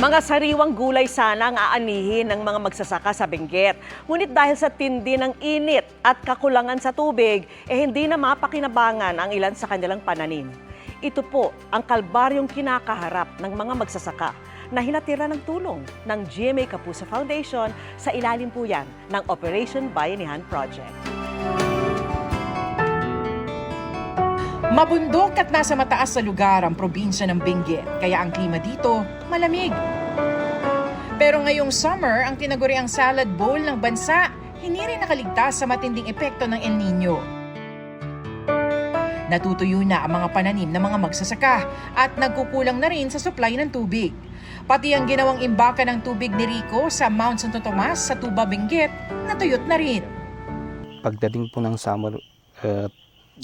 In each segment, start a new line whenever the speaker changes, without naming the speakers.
Mga sariwang gulay sana ang aanihin ng mga magsasaka sa Benguet. Ngunit dahil sa tindi ng init at kakulangan sa tubig, eh hindi na mapakinabangan ang ilan sa kanilang pananim. Ito po ang kalbaryong kinakaharap ng mga magsasaka na hinatira ng tulong ng GMA Kapuso Foundation sa ilalim po yan ng Operation Bayanihan Project.
Mabundok at nasa mataas sa lugar ang probinsya ng Benguet, kaya ang klima dito malamig. Pero ngayong summer, ang tinaguriang salad bowl ng bansa, hindi rin nakaligtas sa matinding epekto ng El Nino. Natutuyo na ang mga pananim ng mga magsasaka at nagkukulang na rin sa supply ng tubig. Pati ang ginawang imbaka ng tubig ni Rico sa Mount Santo Tomas sa Tuba, Benguet, natuyot na rin.
pagdating po ng summer, eh,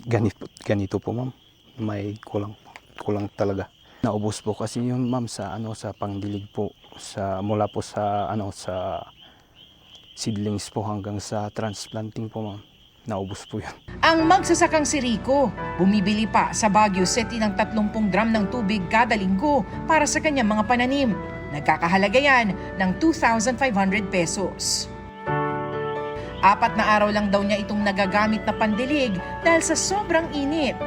ganito, ganito po ma'am, may kulang, kulang talaga. Naubos po kasi yun ma'am sa ano sa pangdilig po sa mula po sa ano sa seedlings po hanggang sa transplanting po ma'am. Naubos po yun.
Ang magsasakang si Rico, bumibili pa sa Baguio City ng 30 drum ng tubig kada linggo para sa kanyang mga pananim. Nagkakahalaga yan ng 2,500 pesos. Apat na araw lang daw niya itong nagagamit na pandilig dahil sa sobrang init.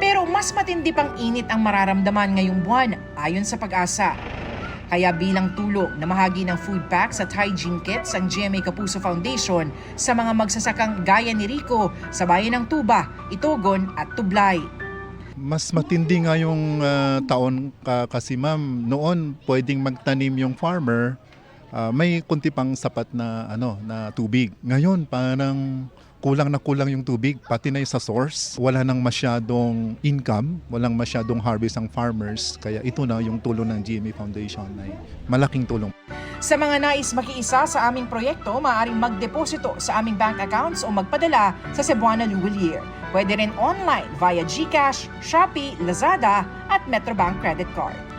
Pero mas matindi pang init ang mararamdaman ngayong buwan ayon sa pag-asa. Kaya bilang tulong na mahagi ng food packs at hygiene kits ang GMA Kapuso Foundation sa mga magsasakang gaya ni Rico sa bayan ng Tuba, Itogon at Tublay.
Mas matindi nga yung ah, taon ka, kasi ma'am, noon pwedeng magtanim yung farmer, ah, may kunti pang sapat na ano na tubig. Ngayon parang kulang na kulang yung tubig pati na yung sa source. Wala nang masyadong income, walang masyadong harvest ang farmers. Kaya ito na yung tulong ng GMA Foundation ay malaking tulong.
Sa mga nais makiisa sa aming proyekto, maaaring magdeposito sa aming bank accounts o magpadala sa Cebuana Luwalier. Pwede rin online via GCash, Shopee, Lazada at Metrobank Credit Card.